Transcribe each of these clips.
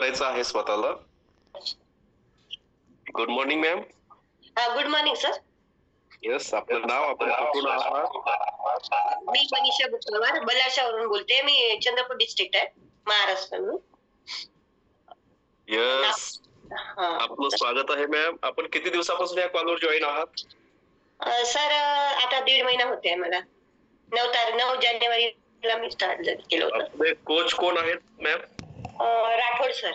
करायचं आहे स्वतःला. Good morning ma'am good morning sir yes आपलं नाव आपण कुठून आहात? मी मनीषा बुचवार बलाशावरून बोलते. मी चंद्रपूर डिस्ट्रिक्ट आहे महाराष्ट्र येस आपलं स्वागत आहे मॅम आपण किती दिवसापासून या कॉलवर जॉईन आहात? सर आता दीड महिना होते मला. नऊ तारीख नऊ जानेवारीला मी स्टार्ट केलं होतं. कोच कोण आहेत मॅम राठोड सर.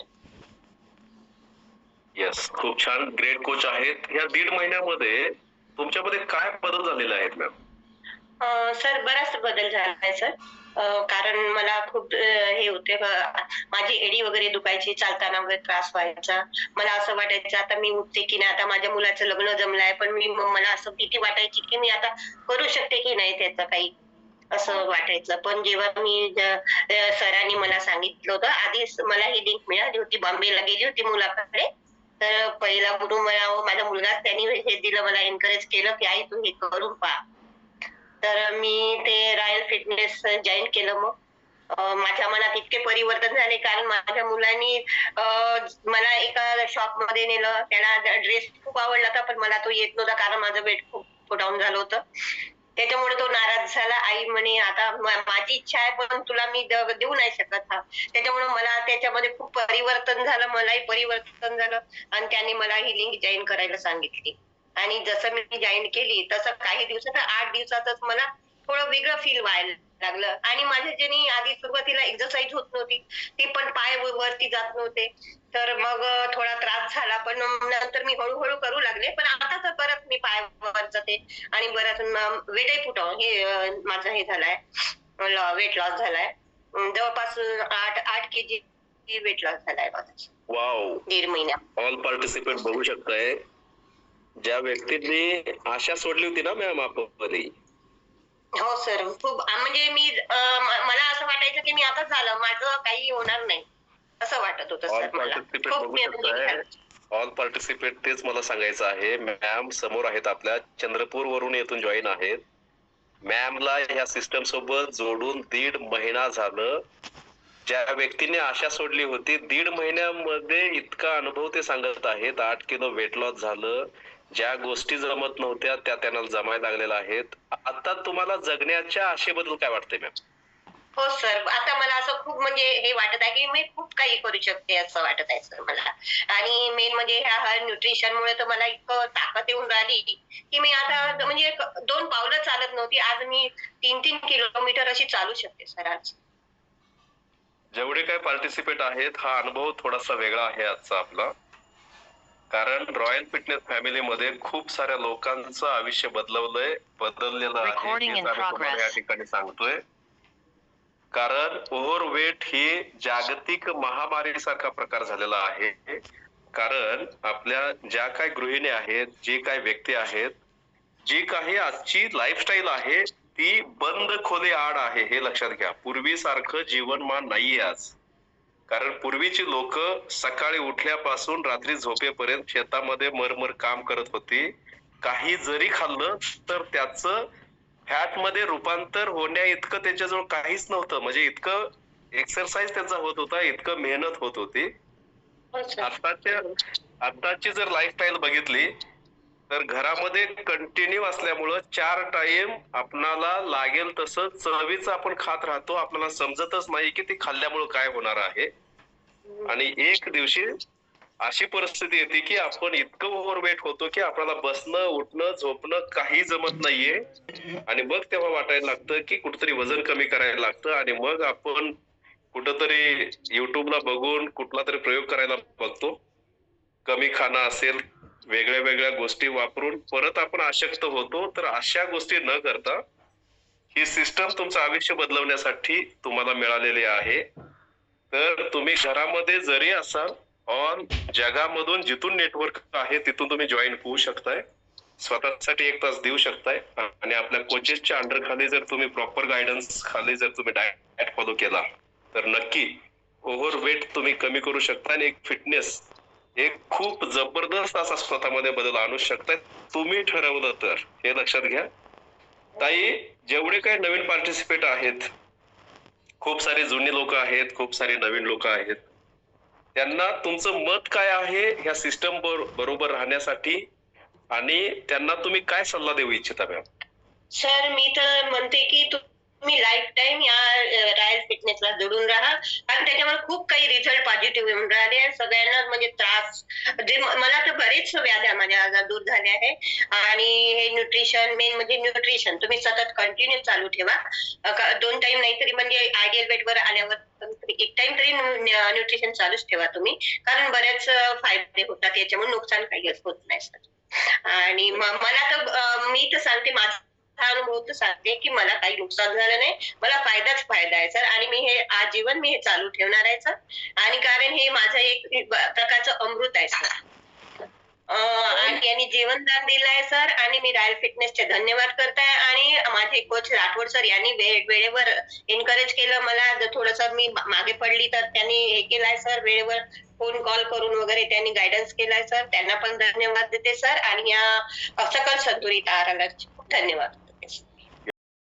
येस खूप छान. ग्रेट कोच आहेत. या दीड महिन्यामध्ये तुमच्यामध्ये काय बदल झालेले आहेत मॅम सर बराच बदल झाला आहे सर कारण मला खूप हे होते. माझी एडी वगैरे दुखायची चालताना वगैरे त्रास व्हायचा. मला असं वाटायचं आता मी उठते की नाही? आता माझ्या मुलाचं लग्न जमलंय पण मी म- मला असं भीती वाटायची की मी आता करू शकते की नाही त्याचं काही? असं वाटायचं. पण जेव्हा मी सरांनी मला सांगितलं होतं आधीच मला ही लिंक मिळाली होती बॉम्बेला गेली होती मुलाकडे. तर पहिला गुरु मला माझ्या माझा मुलगाच त्यांनी हे दिलं मला एनकरेज केलं की आई तू हे करून पहा तर मी ते रॉयल फिटनेस जॉईन केलं मग. माझ्या मनात इतके परिवर्तन झाले कारण माझ्या मुलांनी मला एका शॉपमध्ये नेलं. त्याला ड्रेस खूप आवडला होता पण मला तो येत नव्हता कारण माझं वेट खूप डाऊन झालं होतं. त्याच्यामुळे तो नाराज झाला. आई म्हणे आता माझी इच्छा आहे पण तुला मी देऊ नाही शकत हा. त्याच्यामुळे मला त्याच्यामध्ये खूप परिवर्तन झालं मलाही परिवर्तन झालं आणि त्याने मला ही लिंक जॉईन करायला सांगितली. आणि जसं मी जॉईन केली तसं काही दिवसात आठ दिवसातच मला थोडं वेगळं फील व्हायला लागलं. आणि माझ्या ज्यांनी आधी सुरुवातीला एक्सरसाइज होत नव्हती ती पाय वरती जात नव्हते. तर मग थोडा त्रास झाला. पण नंतर मी हळूहळू करू लागले. पण आता तर परत मी पाय वर जाते. आणि बरंच वेटही फुटव. हे माझं हे झालंय. वेट लॉस झालाय. जवळपास आठ आठ के जी वेट लॉस झालाय माझा. वाव दीड महिन्यात ऑल पार्टिसिपेट बघू शकताय. ज्या व्यक्तींनी आशा सोडली होती ना मॅम आपण हो सर खूप म्हणजे मी मला असं वाटायचं की मी आता झालं. माझं काही होणार नाही. असं वाटत होतं सर मला. ऑल पार्टिसिपेट तेच मला सांगायचं आहे. मॅम समोर आहेत आपल्या. चंद्रपूर वरून येथून जॉईन आहेत. मॅमला ह्या सिस्टम सोबत जोडून दीड महिना झालं. ज्या व्यक्तीने आशा सोडली होती दीड महिन्यामध्ये इतका अनुभव ते सांगत आहेत. आठ किलो वेट लॉस झालं. ज्या गोष्टी जमत नव्हत्या त्या त्यांना जमायला लागलेल्या आहेत. आता तुम्हाला जगण्याच्या आशेबद्दल काय वाटतंय मॅम हो सर आता मला असं खूप म्हणजे हे वाटत आहे की मी खूप काही करू शकते असं वाटत आहे सर मला. आणि मेन म्हणजे ह्या न्यूट्रिशन मुळे तर मला इतकं ताकद येऊन राहिली की मी आता म्हणजे दोन पावलं चालत नव्हती. आज मी तीन तीन किलोमीटर अशी चालू शकते सर आज. जेवढे काय पार्टिसिपेट आहेत हा अनुभव थोडासा वेगळा आहे आजचा आपला. कारण रॉयल फिटनेस फॅमिलीमध्ये खूप साऱ्या लोकांचं आयुष्य बदलवलंय बदललेलं आहे. या ठिकाणी सांगतोय. कारण ओव्हरवेट ही जागतिक महामारी सारखा प्रकार झालेला आहे. कारण आपल्या ज्या काही गृहिणी आहेत जे काही व्यक्ती आहेत जी काही आजची लाईफस्टाईल आहे ती बंद खोली आड आहे हे लक्षात घ्या. पूर्वीसारखं जीवनमान नाहीये आज. कारण पूर्वीची लोक सकाळी उठल्यापासून रात्री झोपेपर्यंत शेतामध्ये मरमर काम करत होती. काही जरी खाल्लं तर त्याचं फॅटमध्ये रूपांतर होण्या इतकं त्याच्याजवळ काहीच नव्हतं. म्हणजे इतकं एक्सरसाइज त्याचा होत होता इतकं मेहनत होत होती. आताच्या आताची जर लाईफस्टाईल बघितली तर घरामध्ये कंटिन्यू असल्यामुळं चार टाइम आपणाला लागेल तसं चवीचं आपण खात राहतो. आपल्याला समजतच नाही की ते खाल्ल्यामुळे काय होणार आहे. आणि एक दिवशी अशी परिस्थिती येते की आपण इतकं ओव्हरवेट होतो की आपल्याला बसणं उठणं झोपणं काही जमत नाहीये. आणि मग तेव्हा वाटायला लागतं की कुठतरी वजन कमी करायला लागतं आणि मग आपण कुठंतरी युट्यूबला बघून कुठला तरी प्रयोग करायला बघतो. कमी खाणं असेल वेगळ्या वेगळ्या गोष्टी वापरून परत आपण अशक्त होतो तर अशा गोष्टी न करता ही सिस्टम तुमचं आयुष्य बदलवण्यासाठी तुम्हाला मिळालेली आहे. तर तुम्ही घरामध्ये जरी असाल ऑन जगामधून जिथून नेटवर्क आहे तिथून तुम्ही जॉईन होऊ शकताय. स्वतःसाठी एक तास देऊ शकताय. आणि आपल्या कोचेसच्या अंडर खाली जर तुम्ही प्रॉपर गायडन्स खाली जर तुम्ही डायट फॉलो केला तर नक्की ओव्हर वेट तुम्ही कमी करू शकता आणि एक फिटनेस एक खूप जबरदस्त असा स्वतःमध्ये बदल आणू शकतात तुम्ही ठरवलं तर. हे लक्षात घ्या. ताई जेवढे काही नवीन पार्टिसिपेट आहेत खूप सारे जुने लोक आहेत खूप सारे नवीन लोक आहेत. त्यांना तुमचं मत काय आहे ह्या सिस्टम बरोबर राहण्यासाठी? आणि त्यांना तुम्ही काय सल्ला देऊ इच्छिता मॅम सर मी तर म्हणते की तुम्ही लाईफ टाईम या रॉयल जोडून राहा. कारण त्याच्यामुळे खूप काही रिझल्ट पॉझिटिव्ह येऊन राहिले. सगळ्यांना म्हणजे त्रास जे मला तर बरेच व्याध्या माझ्या आजार दूर झाल्या आहे आणि हे न्यूट्रिशन मेन म्हणजे न्यूट्रिशन तुम्ही सतत कंटिन्यू चालू ठेवा. दोन टाइम नाही तरी म्हणजे आयडियल वेटवर आल्यावर एक टाइम तरी न्यूट्रिशन चालूच ठेवा तुम्ही. कारण बरेच फायदे होतात. याच्यामुळे नुकसान काही होत नाही सर आणि मला तर मी तर सांगते माझं अनुभव तर सांगते की मला काही नुकसान झालं नाही मला फायदाच फायदा आहे सर. आणि मी हे आजीवन मी हे चालू ठेवणार आहे सर. आणि कारण हे माझं एक प्रकारचं अमृत आहे सर. आणि यांनी जीवनदान दिलाय सर. आणि मी रॉयल फिटनेसचे धन्यवाद करताय. आणि माझे कोच राठोड सर यांनी वेळेवर एनकरेज केलं मला. जर थोडंसं मी मागे पडली तर त्यांनी हे केलंय सर. वेळेवर फोन कॉल करून वगैरे त्यांनी गायडन्स केलाय सर. त्यांना पण धन्यवाद देते सर. आणि या सकल संतुलित आहाराला धन्यवाद.